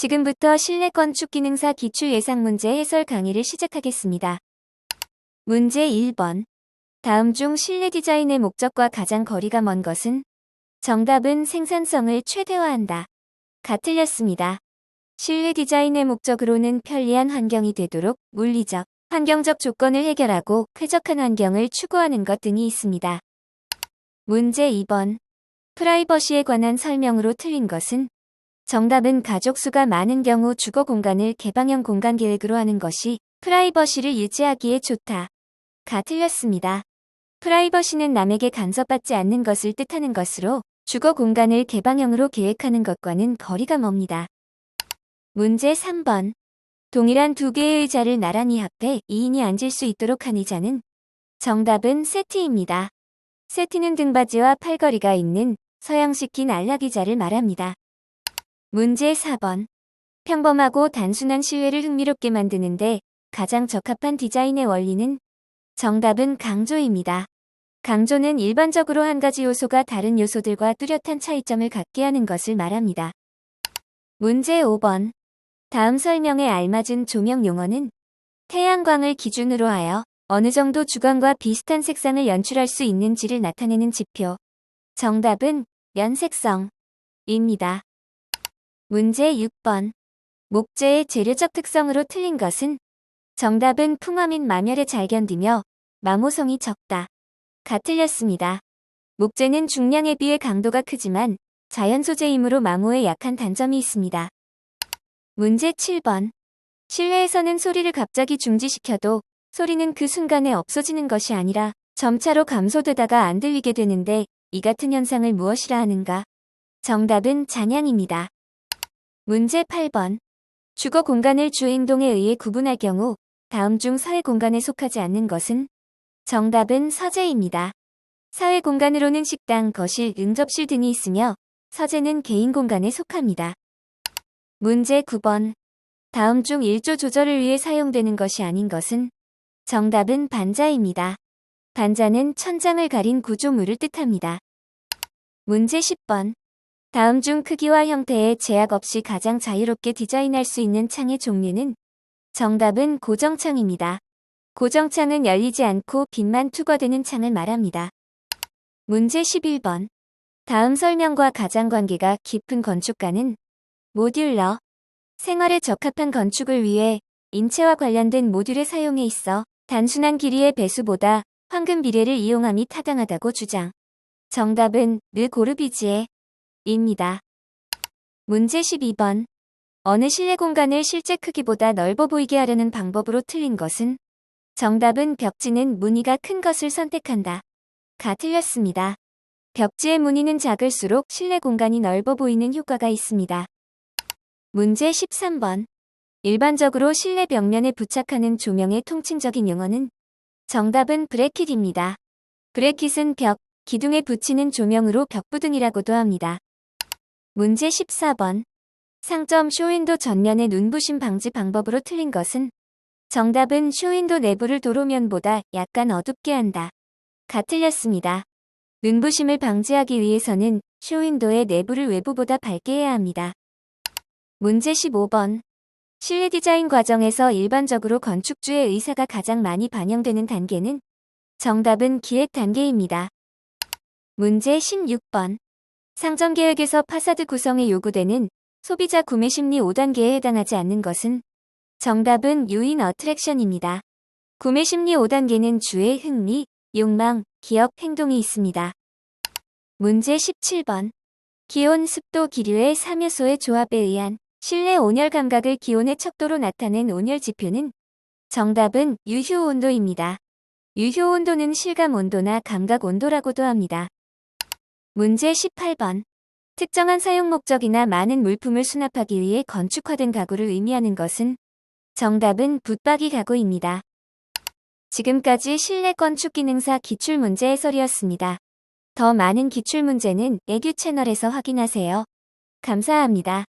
지금부터 실내 건축 기능사 기출 예상 문제 해설 강의를 시작하겠습니다. 문제 1번. 다음 중 실내 디자인의 목적과 가장 거리가 먼 것은? 정답은 생산성을 최대화한다. 가 틀렸습니다. 실내 디자인의 목적으로는 편리한 환경이 되도록 물리적, 환경적 조건을 해결하고 쾌적한 환경을 추구하는 것 등이 있습니다. 문제 2번. 프라이버시에 관한 설명으로 틀린 것은? 정답은 가족 수가 많은 경우 주거 공간을 개방형 공간 계획으로 하는 것이 프라이버시를 유지하기에 좋다. 가 틀렸습니다. 프라이버시는 남에게 간섭받지 않는 것을 뜻하는 것으로 주거 공간을 개방형으로 계획하는 것과는 거리가 멉니다. 문제 3번. 동일한 두 개의 의자를 나란히 합해 2인이 앉을 수 있도록 한 의자는 정답은 세트입니다. 세트는 등받이와 팔걸이가 있는 서양식 긴 안락 의자를 말합니다. 문제 4번. 평범하고 단순한 실외를 흥미롭게 만드는데 가장 적합한 디자인의 원리는 정답은 강조입니다. 강조는 일반적으로 한 가지 요소가 다른 요소들과 뚜렷한 차이점을 갖게 하는 것을 말합니다. 문제 5번. 다음 설명에 알맞은 조명 용어는 태양광을 기준으로 하여 어느 정도 주광과 비슷한 색상을 연출할 수 있는지를 나타내는 지표. 정답은 연색성입니다. 문제 6번. 목재의 재료적 특성으로 틀린 것은 정답은 풍화 및 마멸에 잘 견디며 마모성이 적다. 가 틀렸습니다. 목재는 중량에 비해 강도가 크지만 자연 소재이므로 마모에 약한 단점이 있습니다. 문제 7번. 실내에서는 소리를 갑자기 중지시켜도 소리는 그 순간에 없어지는 것이 아니라 점차로 감소되다가 안 들리게 되는데 이 같은 현상을 무엇이라 하는가? 정답은 잔향입니다. 문제 8번. 주거 공간을 주행동에 의해 구분할 경우 다음 중 사회 공간에 속하지 않는 것은? 정답은 서재입니다. 사회 공간으로는 식당, 거실, 응접실 등이 있으며 서재는 개인 공간에 속합니다. 문제 9번. 다음 중 일조 조절을 위해 사용되는 것이 아닌 것은? 정답은 반자입니다. 반자는 천장을 가린 구조물을 뜻합니다. 문제 10번. 다음 중 크기와 형태에 제약 없이 가장 자유롭게 디자인할 수 있는 창의 종류는? 정답은 고정창입니다. 고정창은 열리지 않고 빛만 투과되는 창을 말합니다. 문제 11번. 다음 설명과 가장 관계가 깊은 건축가는 모듈러. 생활에 적합한 건축을 위해 인체와 관련된 모듈의 사용에 있어 단순한 길이의 배수보다 황금 비례를 이용함이 타당하다고 주장. 정답은 르 고르비지에 입니다. 문제 12번. 어느 실내 공간을 실제 크기보다 넓어 보이게 하려는 방법으로 틀린 것은? 정답은 벽지는 무늬가 큰 것을 선택한다. 가 틀렸습니다. 벽지의 무늬는 작을수록 실내 공간이 넓어 보이는 효과가 있습니다. 문제 13번. 일반적으로 실내 벽면에 부착하는 조명의 통칭적인 용어는? 정답은 브래킷입니다. 브래킷은 벽, 기둥에 붙이는 조명으로 벽부등이라고도 합니다. 문제 14번. 상점 쇼윈도 전면의 눈부심 방지 방법으로 틀린 것은? 정답은 쇼윈도 내부를 도로면보다 약간 어둡게 한다. 가 틀렸습니다. 눈부심을 방지하기 위해서는 쇼윈도의 내부를 외부보다 밝게 해야 합니다. 문제 15번. 실내 디자인 과정에서 일반적으로 건축주의 의사가 가장 많이 반영되는 단계는? 정답은 기획 단계입니다. 문제 16번. 상점 계획에서 파사드 구성에 요구되는 소비자 구매 심리 5단계에 해당하지 않는 것은? 정답은 유인 어트랙션입니다. 구매 심리 5단계는 주의 흥미, 욕망, 기업, 행동이 있습니다. 문제 17번. 기온, 습도, 기류의 3요소의 조합에 의한 실내 온열 감각을 기온의 척도로 나타낸 온열 지표는 정답은 유효 온도입니다. 유효 온도는 실감 온도나 감각 온도라고도 합니다. 문제 18번. 특정한 사용 목적이나 많은 물품을 수납하기 위해 건축화된 가구를 의미하는 것은 정답은 붙박이 가구입니다. 지금까지 실내 건축 기능사 기출 문제 해설이었습니다. 더 많은 기출 문제는 애규 채널에서 확인하세요. 감사합니다.